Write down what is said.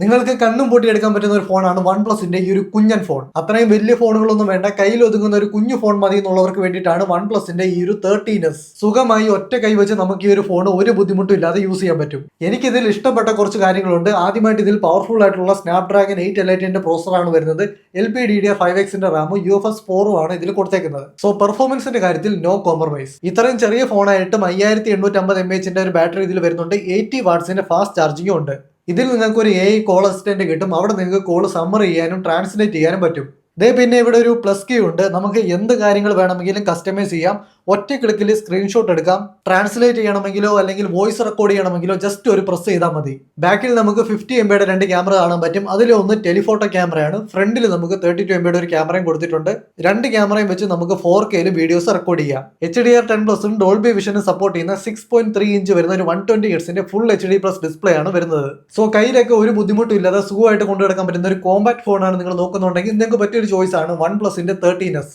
നിങ്ങൾക്ക് കണ്ണും പൊട്ടിയെടുക്കാൻ പറ്റുന്ന ഒരു ഫോണാണ് വൺ പ്ലസിന്റെ ഈ ഒരു കുഞ്ഞൻ ഫോൺ. അത്രയും വലിയ ഫോണുകളൊന്നും വേണ്ട. കയ്യിൽ ഒതുങ്ങുന്ന ഒരു കുഞ്ഞു ഫോൺ മതി എന്നുള്ളവർക്ക് വേണ്ടിയിട്ടാണ് വൺ പ്ലസിന്റെ ഈ ഒരു തേർട്ടീനസ് സുഖമായി ഒറ്റ കൈ വെച്ച് നമുക്ക് ഈ ഒരു ഫോൺ ഒരു ബുദ്ധിമുട്ടും ഇല്ലാതെ യൂസ് ചെയ്യാൻ പറ്റും. എനിക്കിതിൽ ഇഷ്ടപ്പെട്ട കുറച്ച് കാര്യങ്ങളുണ്ട്. ആദ്യമായിട്ട് ഇതിൽ പവർഫുൾ ആയിട്ടുള്ള സ്നാപ്ഡ്രാഗൺ എയ്റ്റ് എലൈറ്റിന്റെ പ്രോസറാണ് വരുന്നത്. L P D D five എക്സിന്റെ റാമും യു എഫ് എസ് ഫോറും ആണ് ഇതിൽ കൊടുത്തേക്കുന്നത്. സോ പെർഫോമൻസിന്റെ കാര്യത്തിൽ നോ കോംപ്രമൈസ് ഇത്രയും ചെറിയ ഫോണായിട്ടും അയ്യായിരത്തി എണ്ണൂറ്റി അമ്പത് എം എച്ചിന്റെ ഒരു ബാറ്ററി ഇതിൽ വരുന്നുണ്ട്. എയ്റ്റി വാട്ട്സിന്റെ ഫാസ്റ്റ് ചാർജിംഗും ഉണ്ട്. ഇതിൽ നിങ്ങൾക്ക് ഒരു എ കോൾ അസിസ്റ്റന്റ് കിട്ടും. അവിടെ നിങ്ങൾക്ക് കോൾ സമ്മർ ചെയ്യാനും ട്രാൻസ്ലേറ്റ് ചെയ്യാനും പറ്റും. ഇതേ പിന്നെ ഇവിടെ ഒരു പ്ലസ് കീ ഉണ്ട്. നമുക്ക് എന്ത് കാര്യങ്ങൾ വേണമെങ്കിലും കസ്റ്റമൈസ് ചെയ്യാം. ഒറ്റ ക്ലിക്കിൽ സ്ക്രീൻഷോട്ട് എടുക്കാം. ട്രാൻസ്ലേറ്റ് ചെയ്യണമെങ്കിലോ അല്ലെങ്കിൽ വോയിസ് റെക്കോർഡ് ചെയ്യണമെങ്കിലോ ജസ്റ്റ് ഒരു പ്രസ് ചെയ്താൽ മതി. ബാക്കിൽ നമുക്ക് ഫിഫ്റ്റി എം ബിയുടെ രണ്ട് ക്യാമറ കാണാൻ പറ്റും. അതിലൊന്ന് ടെലിഫോട്ടോ ക്യാമറയാണ് ഫ്രണ്ടിൽ നമുക്ക് തേർട്ടി ടു എം ബിയുടെ ഒരു ക്യാമറയും കൊടുത്തിട്ടുണ്ട്. രണ്ട് ക്യാമറയും വെച്ച് നമുക്ക് ഫോർ കെയിൽ വീഡിയോസ് റെക്കോർഡ് ചെയ്യാം. എച്ച് ഡി ആർ ടെൻ പ്ലസും ഡോൾബി വിഷനും സപ്പോർട്ട് ചെയ്യുന്ന സിക്സ് പോയിന്റ് ത്രീ ഇഞ്ച് വരുന്ന ഒരു one twenty എഡ്സിന്റെ full H D plus display ആണ് വരുന്നത്. സോ കയ്യിലൊക്കെ ഒരു ബുദ്ധിമുട്ടും ഇല്ലാതെ സുഖമായിട്ട് കൊണ്ടുനടക്കാൻ പറ്റുന്ന ഒരു കോമ്പാക്ട് ഫോണാണ് നിങ്ങൾ നോക്കുന്നുണ്ടെങ്കിൽ നിങ്ങൾക്ക് പറ്റിയൊരു ചോയ്സ് ആണ് വൺ പ്ലസിന്റെ തേർട്ടീൻ എസ്